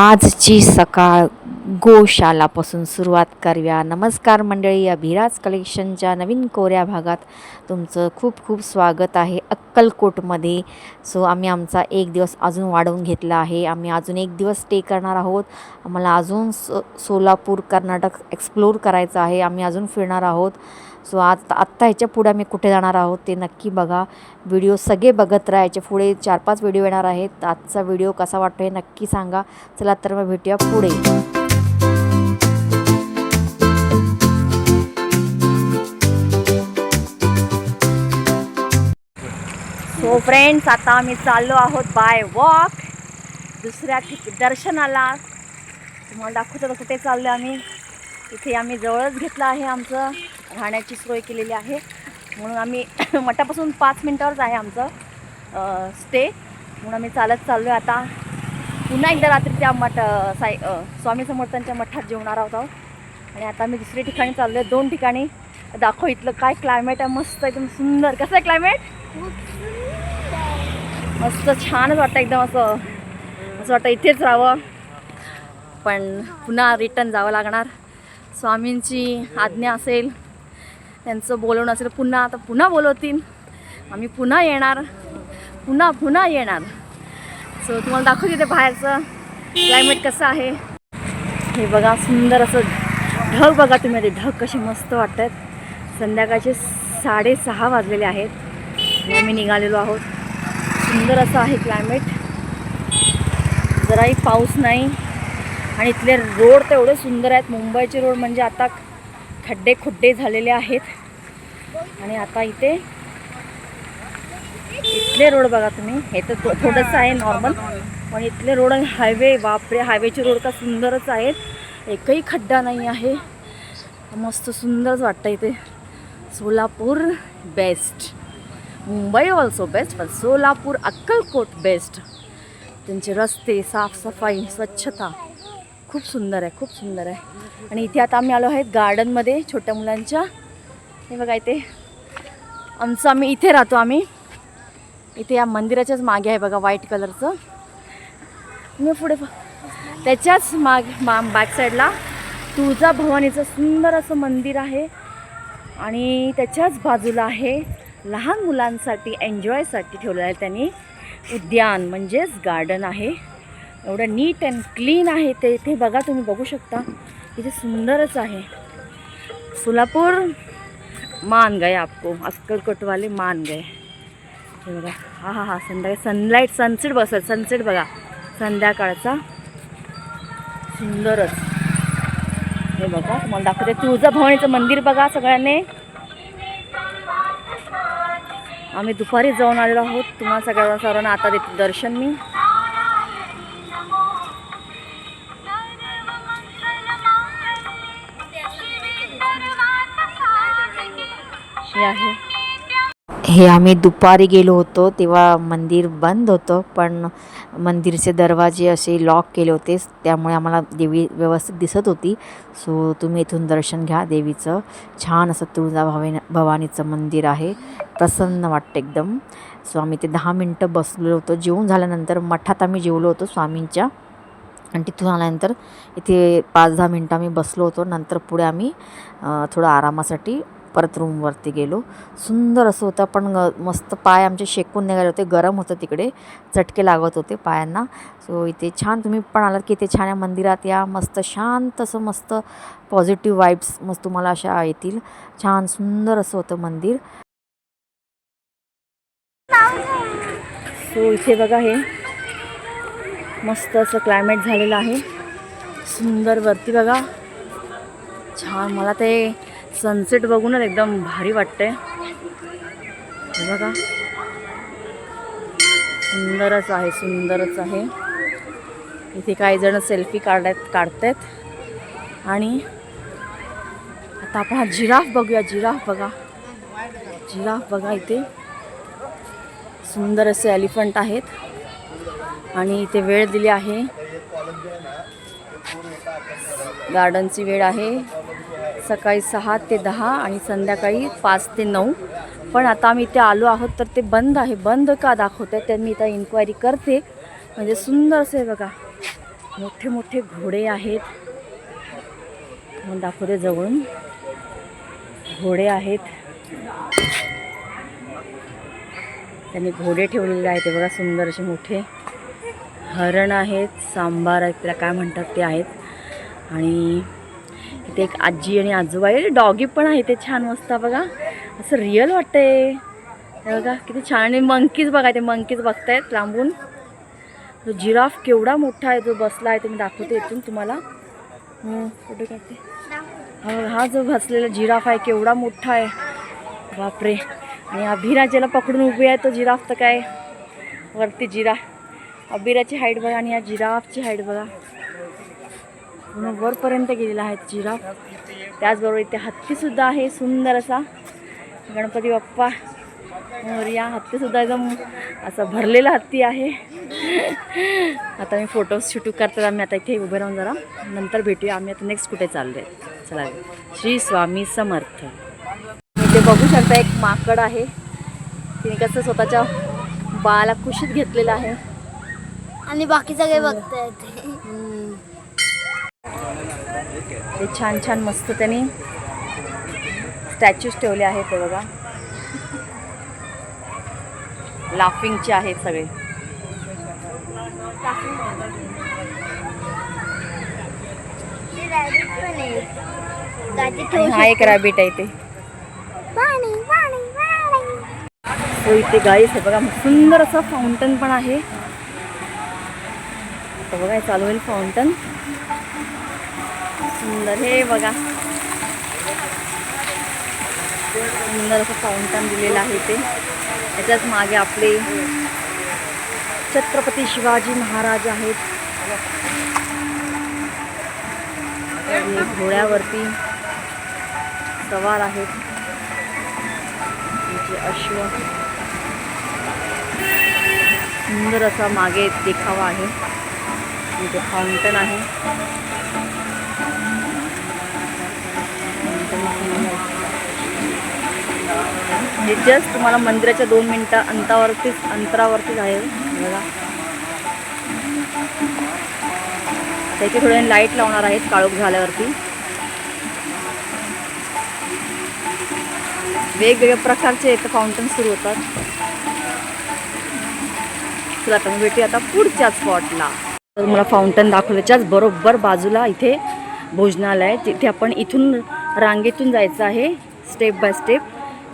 आजची सकाळ गोशालापासून सुरुवात करूया. नमस्कार मंडळी अभिराज कलेक्शनच्या नवीन कोऱ्या भागात तुमचं खूप खूप स्वागत आहे अक्कलकोटमध्ये. सो आम्ही आमचा एक दिवस अजून वाढवून घेतला आहे. आम्ही अजून एक दिवस स्टे करणार आहोत. आम्हाला अजून सो सोलापूर कर्नाटक एक्सप्लोर करायचं आहे. आम्ही अजून फिरणार आहोत. सो आज आत्ता ह्याच्या पुढे आम्ही कुठे जाणार आहोत ते नक्की बघा. व्हिडिओ सगळे बघत राहा. याच्यापुढे चार पाच व्हिडिओ येणार आहेत. आजचा व्हिडिओ कसा वाटतो हे नक्की सांगा. चला तर मग भेटूया पुढे. सो फ्रेंड्स आता आम्ही चाललो आहोत बाय वॉक दुसऱ्या ठिक दर्शनाला. तुम्हाला दाखवतो तर कुठे चाललो आम्ही. इथे आम्ही जवळच घेतलं आहे आमचं. राहण्याची सोय केलेली आहे. म्हणून आम्ही मठापासून पाच मिनटावरच आहे आमचं स्टे म्हणून आम्ही चालत चाललो आहे आता. पुन्हा एकदा रात्री त्या मठ साई स्वामी समर्थांच्या मठात जेवणार आहोत आहोत. आणि आता आम्ही दुसऱ्या ठिकाणी चाललो आहे दोन ठिकाणी. दाखव इथलं काय क्लायमेट आहे. मस्त एकदम सुंदर. कसं आहे क्लायमेट मस्त छानच वाटतं एकदम असं. असं वाटतं इथेच राहावं. पण पुन्हा रिटर्न जावं लागणार. स्वामींची आज्ञा असेल. त्यांचं बोलवणं असेल पुन्हा आता पुन्हा बोलवतील. आम्ही पुन्हा येणार. पुन्हा पुन्हा येणार. सो तुम्हाला दाखवते ते बाहेरचं. क्लायमेट कसं आहे. हे बघा सुंदर असं ढग बघा तुम्ही ते ढग कसे मस्त वाटत संध्याकाळचे साडेसहा वाजलेले आहेत. आणि आम्ही निघालेलो आहोत. सुंदर असं आहे क्लायमेट जराही पाऊस नाही. आणि इथले रोड तर एवढे सुंदर आहेत. मुंबईचे रोड म्हणजे आता खड्डे खुड्डे झालेले आहेत. आणि आता इथे इथले रोड बघा तुम्ही. हे तर थोडंसं आहे नॉर्मल पण इथले रोड आणि हायवे बापरे हायवेचे रोड का सुंदरच आहेत. एकही खड्डा नाही आहे. मस्त सुंदरच वाटतं इथे. Solapur best Mumbai also best पण सोलापूर अक्कलकोट बेस्ट त्यांचे रस्ते साफसफाई स्वच्छता खूप सुंदर आहे खूप सुंदर आहे. आणि इथे आता आम्ही आलो आहेत गार्डनमध्ये छोट्या मुलांच्या. हे बघा इथे. आमचं आम्ही इथे राहतो आम्ही. इथे या मंदिराच्याच मागे आहे बघा व्हाईट कलरचं मी पुढे त्याच्याच माग मा बॅक साईडला तुळजाभवानीचं सुंदर असं मंदिर आहे. आणि त्याच्याच बाजूला आहे लहान मुलांसाठी एन्जॉयसाठी ठेवलेलं आहे त्यांनी. उद्यान म्हणजेच गार्डन आहे. एवढं नीट अँड क्लीन आहे ते. इथे बघा तुम्ही बघू शकता. इथे सुंदरच आहे. सोलापूर मान गए आपको. अक्कलकोटवाले मान गए हे बघा. हा हा हा संध्याकाळी सनलाईट सनसेट बसत सनसेट बघा. संध्याकाळचा. सुंदरच. हे बघा तुम्हाला दाखवते. तुळजाभवानीचं मंदिर बघा सगळ्यांनी. आम्ही दुपारी जाऊन आलेलो आहोत. तुम्हाला सगळ्या सर्वांना आता देते दर्शन मी. हे आहे. हे आम्ही दुपारी गेलो होतो तेव्हा मंदिर बंद होतं पण मंदिरचे दरवाजे असे लॉक केले होते त्यामुळे आम्हाला देवी व्यवस्थित दिसत होती. सो तुम्ही इथून दर्शन घ्या देवीचं छान असं तुळजा भवानी भवानीचं मंदिर आहे प्रसन्न वाटतं एकदम. सो आम्ही ते दहा मिनटं बसलो होतो जेवून झाल्यानंतर मठात आम्ही जेवलो होतो स्वामींच्या. आणि तिथून आल्यानंतर इथे पाच दहा मिनटं आम्ही बसलो होतो नंतर पुढे आम्ही थोडं आरामासाठी परत रूमवरती गेलो. सुंदर असं होतं. पण मस्त पाय आमचे शेकून निघाले होते. गरम होतं तिकडे. चटके लागत होते पायांना. सो इथे छान तुम्ही पण आलात की इथे छान या मंदिरात या. मस्त शांत असं मस्त पॉझिटिव्ह वाईब्स मस्त तुम्हाला अशा येतील. छान सुंदर असं होतं मंदिर. सो इथे बघा हे. मस्त असं क्लायमेट झालेलं आहे. सुंदर वरती बघा. छान मला ते सनसेट बघूनच एकदम भारी वाटतंय. बघा. सुंदरच आहे सुंदरच आहे. इथे काही जण सेल्फी काढत काढतायत. आणि आता आपण हा जिराफ बघूया जिराफ बघा. जिराफ बघा इथे. सुंदर असे एलिफंट आहेत. आणि इथे वेळ दिली आहे. गार्डनची वेळ आहे. सकाळी सहा ते दहा आणि संध्याकाळी पाच ते नऊ. पण आता आम्ही इथे आलो आहोत तर ते बंद आहे. बंद का दाखवत आहे त्यांनी इथं इन्क्वायरी करते. म्हणजे सुंदर असे बघा. मोठे मोठे घोडे आहेत. मग दाखवते जवळून. घोडे आहेत. त्यांनी घोडे ठेवलेले आहेत. ते बघा सुंदर असे मोठे. हरण आहेत. सांबार आहेत. त्याला काय म्हणतात ते आहेत. आणि इथे एक आजी आणि आजोबा आहे डॉगी पण आहे ते छान मस्त बघा. असं रिअल वाटतंय. बघा किती छान आणि मंकीज बघा ते मंकीज बघतायत लांबून. तो जिराफ केवढा मोठा आहे जो बसला आहे तुम्ही दाखवते इथून तुम्हाला. फोटो काढते. हा हा जो बसलेला जिराफ आहे केवढा मोठा आहे. बापरे. आणि अभिराजेला पकडून उभी आहे तो जिराफ तर काय? वरती जिरा. अभिराची हाईट बघा आणि या जिराफची हाईट बघा. पूर्ण वरपर्यंत गेलेला आहे जिराफ त्याचबरोबर इथे हत्तीसुद्धा आहे सुंदर असा. गणपती बाप्पा मोरया हत्तीसुद्धा एकदम असं भरलेला हत्ती आहे. आता मी फोटोज शूट करतात आम्ही आता इथे उभे राहून जरा. नंतर भेटूया. आम्ही आता नेक्स्ट कुठे चाललोय. चला श्री स्वामी समर्थ. इथे बघू शकता एक माकड आहे. तिने कसं स्वतःच्या बाळाला कुशीत घेतलेलं आहे. आणि बाकी सगळे बघतायत. ते छान छान मस्त त्यांनी स्टॅच्यूज ठेवले आहेत ते बघा. लाफिंगचे आहेत सगळे. हा एक रॅबिट आहे ते इथे गाईस आहे बघा सुंदर असं फाउंटन पण आहे. बघा चालू होईल फाउंटन सुंदर. हे बघा. सुंदर असं फाउंटन दिलेलं आहे ते. त्याच्याच मागे आपले छत्रपती शिवाजी महाराज आहेत. घोड्यावरती सवार आहेत. अश्व. सुंदर असा मागे देखावा आहे. इथे फाउंटन आहे. म्हणजे हे जस्ट तुम्हाला मंदिराच्या दोन मिनटं अंतावरतीच अंतरावरतीच आहे. बघा. त्याची थोडे लाइट लावणार आहेत काळोख झाल्यावरती. वेगवेगळ्या प्रकारचे इथं फाउंटन सुरू होतात. चला आता भेटूया आता पुढच्या स्पॉटला तर मला फाउंटन दाखवल्याच्याच बरोबर बाजूला इथे भोजनालय तिथे आपण इथून रांगेतून जायचं आहे स्टेप बाय स्टेप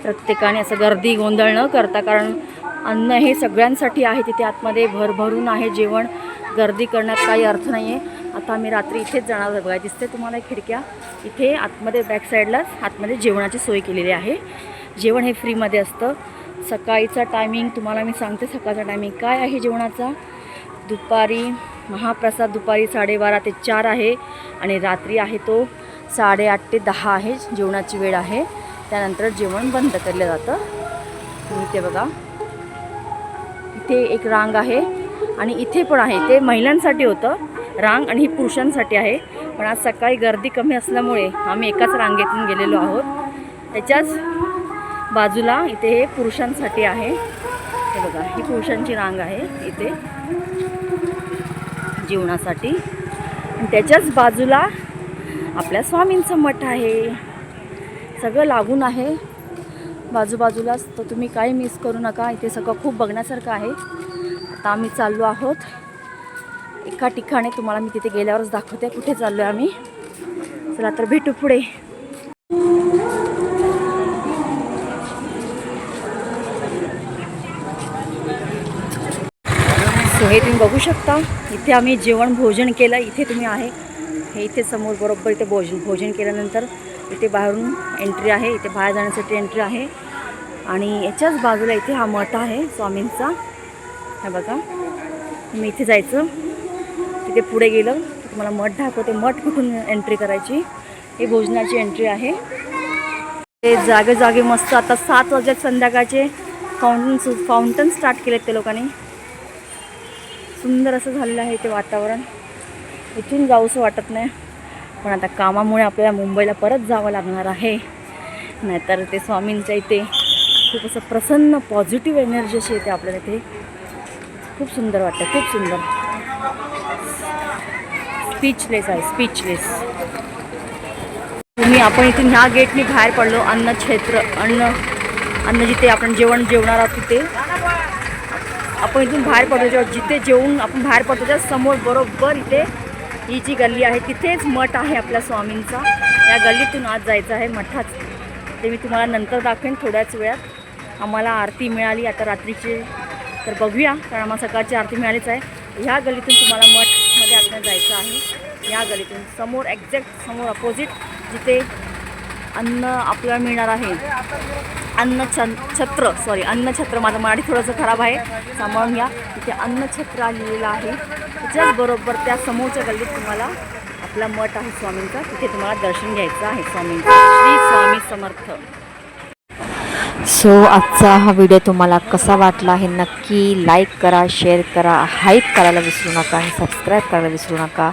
प्रत्येकाने असं गर्दी गोंधळ न करता कारण अन्न हे सगळ्यांसाठी आहे तिथे आतमध्ये भरभरून आहे जेवण. गर्दी करण्यात काही अर्थ नाही आहे आता आम्ही रात्री इथेच जाणार आहे बघा दिसते तुम्हाला खिडक्या. इथे आतमध्ये बॅक साईडलाच आतमध्ये जेवणाची सोय केलेली आहे. जेवण हे फ्रीमध्ये असतं. सकाळीचा टायमिंग तुम्हाला मी सांगते सकाळचा टायमिंग काय आहे जेवणाचा? दुपारी महाप्रसाद दुपारी साडेबारा ते चार आहे. आणि रात्री आहे तो साडेआठ ते दहा आहे. जेवणाची वेळ आहे. त्यानंतर जेवण बंद केलं जातं. इथे बघा इथे एक रांग आहे आणि इथे पण आहे. ते महिलांसाठी होतं. रांग आणि ही पुरुषांसाठी आहे. पण आज सकाळी गर्दी कमी असल्यामुळे आम्ही एकाच रांगेतून गेलेलो आहोत. त्याच्याच बाजूला इथे हे पुरुषांसाठी आहे. हे बघा ही पुरुषांची रांग आहे इथे जेवणासाठी. आणि त्याच्याच बाजूला आपल्या स्वामींचं मठ आहे. सगळं लागून आहे. बाजूबाजूलाच तर तुम्ही काही मिस करू नका. इथे सगळं खूप बघण्यासारखं आहे. आता आम्ही चाललो आहोत. एका ठिकाणी तुम्हाला मी तिथे गेल्यावरच दाखवते कुठे चाललो आहे आम्ही. चला तर भेटू पुढे. सो हे तुम्ही बघू शकता. इथे आम्ही जेवण भोजन केलं. इथे तुम्ही आहे. हे इथे समोर बरोबर इथे भोजन भोजन केल्यानंतर इथे बाहेरून एंट्री आहे इथे बाहेर जाण्यासाठी एंट्री आहे. आणि याच्याच बाजूला इथे हा मठ आहे स्वामींचा. हा बघा मी इथे जायचं. तिथे पुढे गेलं तुम्हाला मठ दाखवते. मठ कुठून एंट्री करायची? हे भोजनाची एंट्री आहे. ते जागे जागे मस्त आता सात वाजत संध्याकाळचे. फाउंटन फाउंटन स्टार्ट केलेत ते लोकांनी. सुंदर असं झालेलं आहे ते वातावरण. इथून जाऊसं वाटत नाही. पण आता कामामुळे आपल्याला मुंबईला परत जावं लागणार आहे. नाहीतर ते स्वामींच्या इथे खूप असं प्रसन्न पॉझिटिव्ह एनर्जी अशी येते आपल्याला इथे. खूप सुंदर वाटतं खूप सुंदर. स्पीचलेस आहे स्पीचलेस तुम्ही आपण इथून ह्या गेटनी बाहेर पडलो अन्न क्षेत्र अन्न अन्न जिथे आपण जेवण जेवणार आहोत तिथे. आपण इथून बाहेर पडतो जेव्हा जिथे जेवून आपण बाहेर पडतो त्या समोर बरोबर इथे ही जी गल्ली आहे तिथेच मठ आहे आपल्या स्वामींचा. या गल्लीतून आज जायचं आहे मठात. ते मी तुम्हाला नंतर दाखवेन थोड्याच वेळात. आम्हाला आरती मिळाली आता रात्रीची. तर बघूया कारण आम्हाला सकाळची आरती मिळालीच आहे. ह्या गल्लीतून तुम्हाला मठमध्ये आतमध्ये जायचं आहे. या गल्लीतून समोर एक्झॅक्ट समोर अपोजिट जिथे अन्न आपल्याला मिळणार आहे. अन्न छत्र सॉरी अन्नछत्र माझं मराठी थोडंसं खराब आहे. सांभाळून घ्या. तिथे अन्नछत्र लिहिलेलं आहे. त्याच्याच बरोबर त्या समोरच्या गल्लीत तुम्हाला आपला मठ आहे स्वामींचा. तिथे तुम्हाला दर्शन घ्यायचं आहे स्वामींचं. श्री स्वामी समर्थ. सो आजचा हा व्हिडिओ तुम्हाला कसा वाटला हे नक्की लाईक करा शेअर करा हाईक करायला विसरू नका आणि सबस्क्राईब करायला विसरू नका.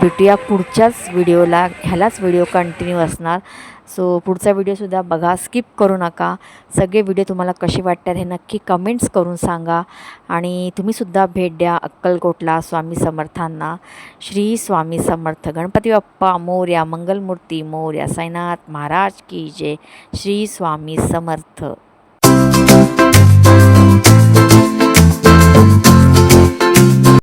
भेटूया पुढच्याच व्हिडिओला ह्यालाच व्हिडिओ कंटिन्यू असणार. सो पुढचा व्हिडिओसुद्धा बघा स्किप करू नका. सगळे व्हिडिओ तुम्हाला कसे वाटतात हे नक्की कमेंट्स करून सांगा. आणि तुम्हीसुद्धा भेट द्या अक्कलकोटला स्वामी समर्थांना. श्री स्वामी समर्थ गणपती बाप्पा मोर्या मंगलमूर्ती मोर्या साईनाथ महाराज की जय. श्री स्वामी समर्थ.